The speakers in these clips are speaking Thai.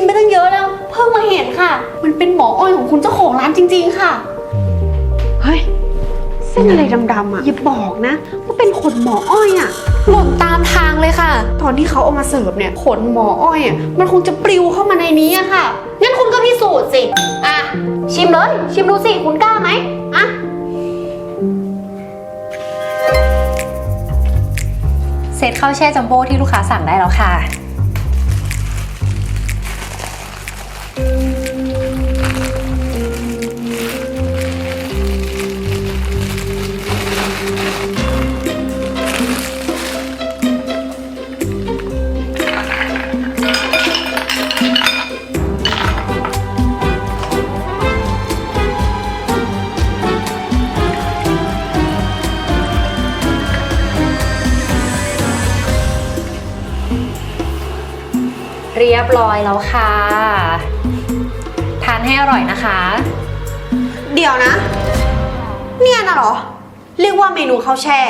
นไปตั้งเยอะแล้ว เพิ่งมาเห็นค่ะ มันเป็นหมออ้อยของคุณเจ้าของร้านจริง ๆ ค่ะ เฮ้ย เส้นอะไรดำๆอะอย่าบอกนะว่าเป็นขนหมออ้อยอะ หล่นตามทางเลยค่ะ ตอนที่เขาเอามาเสิร์ฟเนี่ยขนหมออ้อยอะมันคงจะปลิวเข้ามาในนี้อะค่ะ งั้นคุณก็พิสูจน์สิ อะ ชิมเลย ชิมดูสิคุณกล้าไหมอะ เซตข้าวแช่จัมโบ้ที่ลูกค้าสั่งได้แล้วค่ะ เรียบร้อยแล้วค่ะ ทานให้อร่อยนะคะ เดี๋ยวนะ เนี่ยนะเหรอ เรียกว่าเมนูข้าวแช่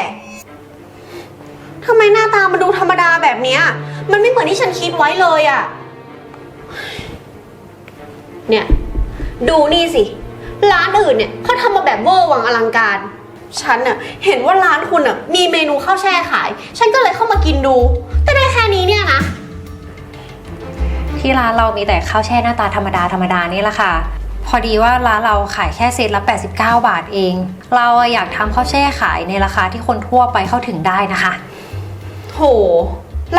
ทำไมหน้าตามันดูธรรมดาแบบเนี้ย มันไม่เหมือนที่ฉันคิดไว้เลยอะเนี่ย ดูนี่สิ ร้านอื่นเนี่ยเขาทำมาแบบเวอร์วังอลังการ ฉันเน่ะเห็นว่าร้านคุณน่ะมีเมนูข้าวแช่ขาย ฉันก็เลยเข้ามากินดู แต่ได้แค่นี้เนี่ยนะ ที่ร้านเรามีแต่ข้าวแช่หน้าตาธรรมดาธรรมดานี่แหละค่ะ พอดีว่าร้านเราขายแค่เซตละ 89 บาทเอง เราอะอยากทำข้าวแช่ขายในราคาที่คนทั่วไปเข้าถึงได้นะคะ โห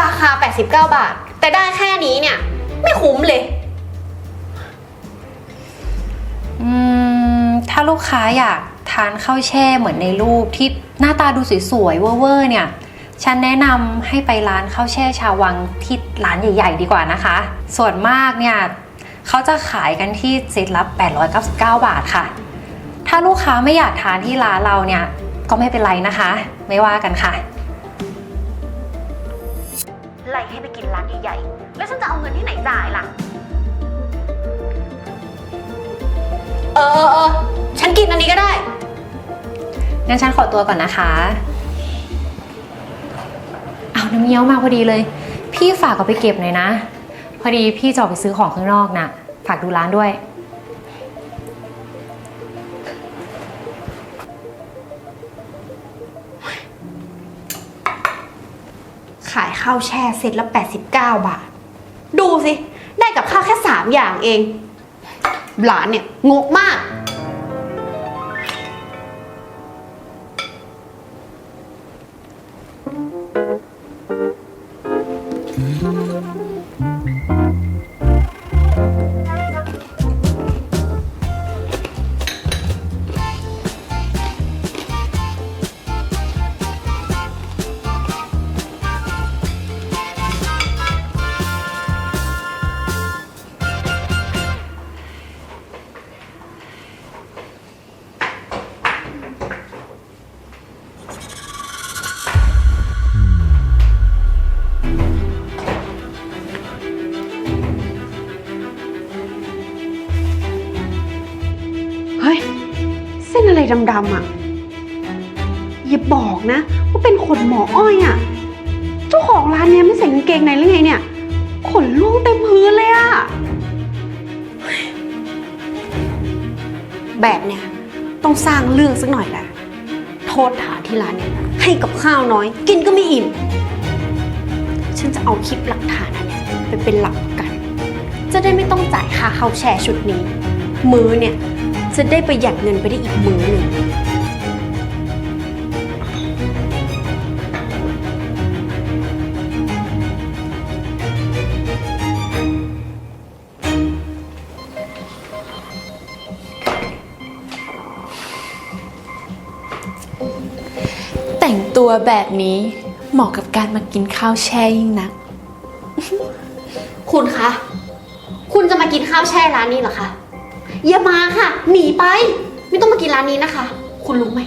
ราคา 89 บาท แต่ได้แค่นี้เนี่ย ไม่คุ้มเลย อืม ถ้าลูกค้าอยากทานข้าวแช่เหมือนในรูปที่หน้าตาดูสวยๆเวอร์ๆเนี่ย ฉันแนะนำให้ไปร้านข้าวแช่ชาววังที่ร้านใหญ่ ๆ ดีกว่านะคะ ส่วนมากเนี่ยเขาจะขายกันที่เซตละ899 บาทค่ะ ถ้าลูกค้าไม่อยากทานที่ร้านเราเนี่ยก็ไม่เป็นไรนะคะ ไม่ว่ากันค่ะ ไล่ให้ไปกินร้านใหญ่ๆ แล้วฉันจะเอาเงินที่ไหนจ่ายล่ะ เออเออเออฉันกินอันนี้ก็ได้ งั้นฉันขอตัวก่อนนะคะ น้ำเงี้ยวมาพอดีเลย พี่ฝากเอาไปเก็บหน่อยนะ พอดีพี่จะออกไปซื้อของข้างนอกน่ะ ฝากดูร้านด้วย ขายข้าวแช่เซตละ 89 บาท ดูสิ ได้กับข้าวแค่ 3 อย่างเอง หลานเนี่ยงกมาก เฮ้ย เส้นอะไรดำๆอะ อย่าบอกนะ ว่าเป็นขนหมออ้อยอะ เจ้าของร้านเนี้ยไม่ใส่กางเกงในหรือไงเนี่ย ขนล่วงเต็มพื้นเลยอะ แบบเนี้ยต้องสร้างเรื่องสักหน่อยแหละ โทษฐานที่ร้านเนี่ย ให้กับข้าวน้อย กินก็ไม่อิ่ม ฉันจะเอาคลิปหลักฐานอันเนี้ยไปเป็นหลักประกัน จะได้ไม่ต้องจ่ายค่าเข้าแชร์ชุดนี้ มื้อเนี่ย จะได้ประหยัดเงินไปได้อีกมื้อหนึ่งแต่งตัวแบบนี้เหมาะกับการมากินข้าวแช่ยิ่งนัก คุณคะ คุณจะมากินข้าวแช่ร้านนี้เหรอคะ อย่ามาค่ะ หนีไป ไม่ต้องมากินร้านนี้นะคะ คุณรู้ไหม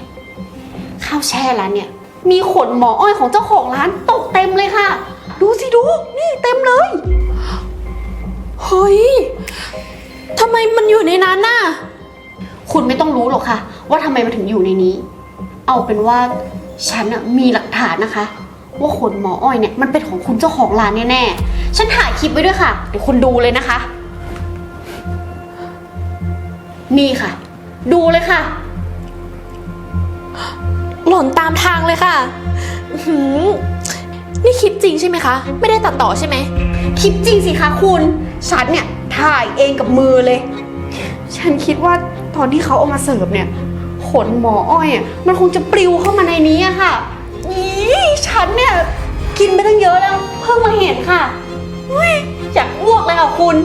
ข้าวแช่ร้านเนี่ย มีขนหมออ้อยของเจ้าของร้านตกเต็มเลยค่ะ ดูสิดู นี่เต็มเลย เฮ้ยทำไมมันอยู่ในนั้นน่ะ คุณไม่ต้องรู้หรอกค่ะ ว่าทำไมมันถึงอยู่ในนี้ เอาเป็นว่าฉันอะมีหลักฐานนะคะ ว่าขนหมออ้อยเนี่ยมันเป็นของคุณเจ้าของร้านแน่ๆ ฉันถ่ายคลิปไว้ด้วยค่ะ เดี๋ยวคุณดูเลยนะคะ นี่ค่ะ ดูเลยค่ะ หล่นตามทางเลยค่ะอื้อหือนี่คลิปจริงใช่ไหมคะ ไม่ได้ตัดต่อใช่ไหม คลิปจริงสิคะคุณ ฉันเนี่ยถ่ายเองกับมือเลย ฉันคิดว่าตอนที่เขาเอามาเสิร์ฟเนี่ย ขนหมออ้อยอะมันคงจะปลิวเข้ามาในนี้อะค่ะอีฉันเนี่ย กินไปตั้งเยอะแล้ว เพิ่งมาเห็นค่ะอุ๊ยอยากอ้วกเลยค่ะคุณ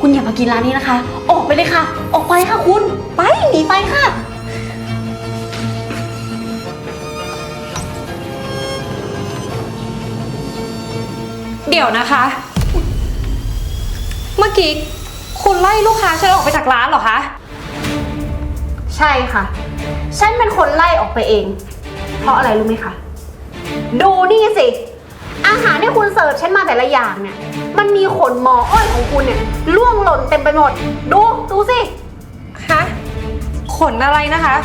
คุณอย่ามากินร้านนี้นะคะออก ไปเลยค่ะ ออกไปค่ะคุณ ไปหนีไปค่ะ เดี๋ยวนะคะ เมื่อกี้คุณไล่ลูกค้าฉันออกไปจากร้านเหรอคะ ใช่ค่ะ ฉันเป็นคนไล่ออกไปเอง เพราะอะไรรู้ไหมคะ ดูนี่สิ อาหารที่คุณเสิร์ฟฉันมาแต่ละอย่างเนี่ย มันมีขนหมออ้อยของคุณเนี่ยล่วงหล่นเต็มไปหมด ดูดูสิ ฮะขนอะไรนะคะ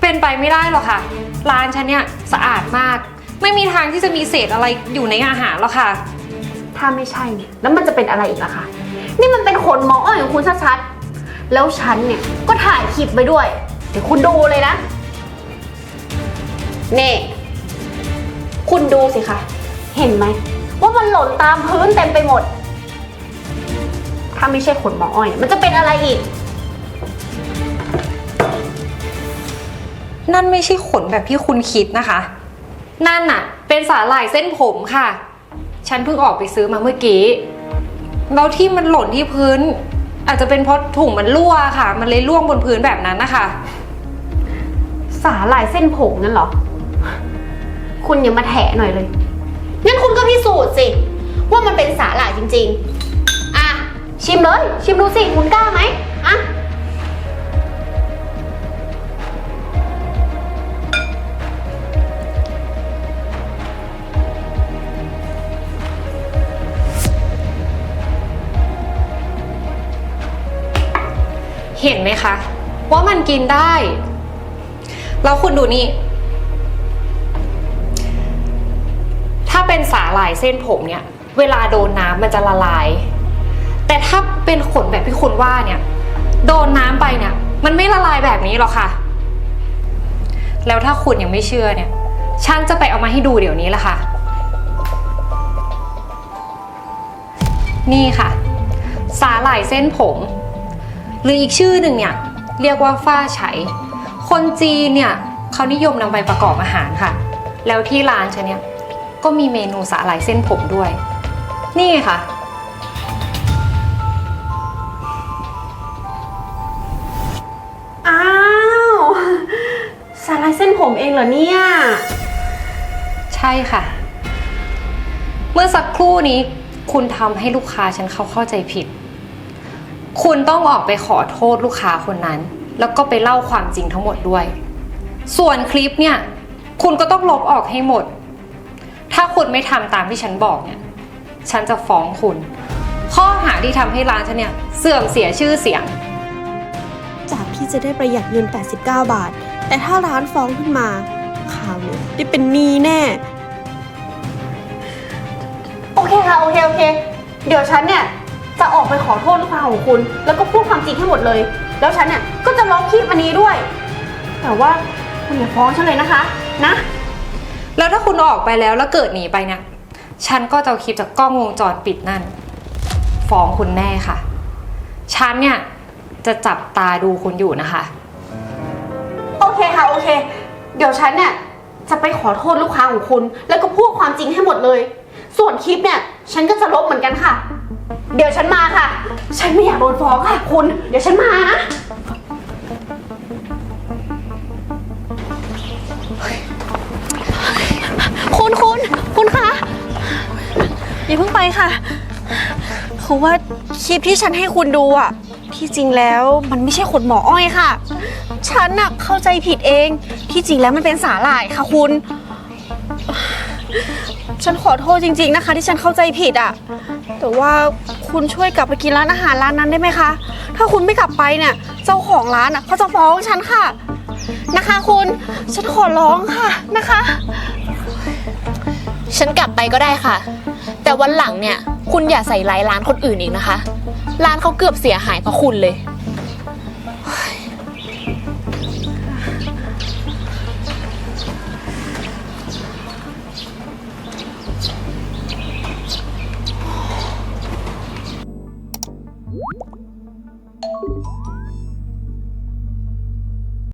เป็นไปไม่ได้หรอกค่ะ ร้านฉันเนี่ยสะอาดมาก ไม่มีทางที่จะมีเศษอะไรอยู่ในอาหารหรอกค่ะ ถ้าไม่ใช่เนี่ยแล้วมันจะเป็นอะไรอีกล่ะคะ นี่มันเป็นขนหมออ้อยของคุณชัดๆ แล้วฉันเนี่ยก็ถ่ายคลิปไปด้วย เดี๋ยวคุณดูเลยนะนี่คุณดูสิคะ เห็นไหม ว่ามันหล่นตามพื้นเต็มไปหมด ถ้าไม่ใช่ขนหมออ้อย มันจะเป็นอะไรอีก นั่นไม่ใช่ขนแบบที่คุณคิดนะคะ นั่นน่ะ เป็นสาหร่ายเส้นผมค่ะ ฉันเพิ่งออกไปซื้อมาเมื่อกี้ แล้วที่มันหล่นที่พื้น อาจจะเป็นเพราะถุงมันรั่วค่ะ มันเลยร่วงบนพื้นแบบนั้นนะคะ สาหร่ายเส้นผงนั่นเหรอ คุณอย่ามาแถหน่อยเลย งั้นคุณก็พิสูจน์สิ ว่ามันเป็นสาหร่ายจริง ๆ อะ ชิมเลย ชิมดูสิ คุณกล้าไหมอะ เห็นไหมคะ ว่ามันกินได้ แล้วคุณดูนี่ เป็นสาหร่ายเส้นผมเนี่ย เวลาโดนน้ำมันจะละลาย แต่ถ้าเป็นขนแบบที่คุณว่าเนี่ย โดนน้ำไปเนี่ย มันไม่ละลายแบบนี้หรอกค่ะ แล้วถ้าคุณยังไม่เชื่อเนี่ย ฉันจะไปเอามาให้ดูเดี๋ยวนี้ละค่ะ นี่ค่ะ สาหร่ายเส้นผม หรืออีกชื่อหนึ่งเนี่ย เรียกว่าฝ้าไฉคนจีนเนี่ยเขานิยมนำไปประกอบอาหารค่ะ แล้วที่ร้านฉันเนี่ย ก็มีเมนูสาหร่ายเส้นผมด้วย นี่ไงค่ะอ้าว สาหร่ายเส้นผมเองเหรอเนี่ย ใช่ค่ะ เมื่อสักครู่นี้คุณทำให้ลูกค้าฉันเขาเข้าใจผิด คุณต้องออกไปขอโทษลูกค้าคนนั้น แล้วก็ไปเล่าความจริงทั้งหมดด้วย ส่วนคลิปเนี่ย คุณก็ต้องลบออกให้หมด ถ้าคุณไม่ทำตามที่ฉันบอกเนี่ย ฉันจะฟ้องคุณ ข้อหาที่ทำให้ร้านฉันเนี่ยเสื่อมเสียชื่อเสียง จากที่จะได้ประหยัดเงิน 89 บาท แต่ถ้าร้านฟ้องขึ้นมาข่าวเนี่ยได้เป็นหนี้แน่ โอเคค่ะ โอเค โอเค เดี๋ยวฉันเนี่ย จะออกไปขอโทษลูกค้าของคุณ แล้วก็พูดความจริงให้หมดเลย แล้วฉันเนี่ย ก็จะลบคลิปอันนี้ด้วย แต่ว่าคุณอย่าฟ้องฉันเลยนะคะ นะ แล้วถ้าคุณออกไปแล้วแล้วเกิดหนีไปเนี่ย ฉันก็จะเอาคลิปจากกล้องวงจรปิดนั่น ฟ้องคุณแน่ค่ะ ฉันเนี่ยจะจับตาดูคุณอยู่นะคะ โอเคค่ะ โอเค เดี๋ยวฉันเนี่ยจะไปขอโทษลูกค้าของคุณ แล้วก็พูดความจริงให้หมดเลย ส่วนคลิปเนี่ย ฉันก็จะลบเหมือนกันค่ะ เดี๋ยวฉันมาค่ะ ฉันไม่อยากโดนฟ้องค่ะคุณ เดี๋ยวฉันมานะคุณ อย่าเพิ่งไปค่ะ คือว่าคลิปที่ฉันให้คุณดูอะที่จริงแล้วมันไม่ใช่ขนหมออ้อยค่ะ ฉันน่ะเข้าใจผิดเอง ที่จริงแล้วมันเป็นสาหร่ายค่ะคุณ ฉันขอโทษจริง ๆนะคะ ที่ฉันเข้าใจผิดอะแต่ว่าคุณช่วยกลับไปกินร้านอาหารร้านนั้นได้ไหมคะ ถ้าคุณไม่กลับไปเนี่ย เจ้าของร้านอะเขาจะฟ้องฉันค่ะ นะคะคุณ ฉันขอร้องค่ะนะคะ ฉันกลับไปก็ได้ค่ะ แต่วันหลังเนี่ย คุณอย่าใส่ร้ายร้านคนอื่นอีกนะคะ ร้านเขาเกือบเสียหายเพราะคุณเลย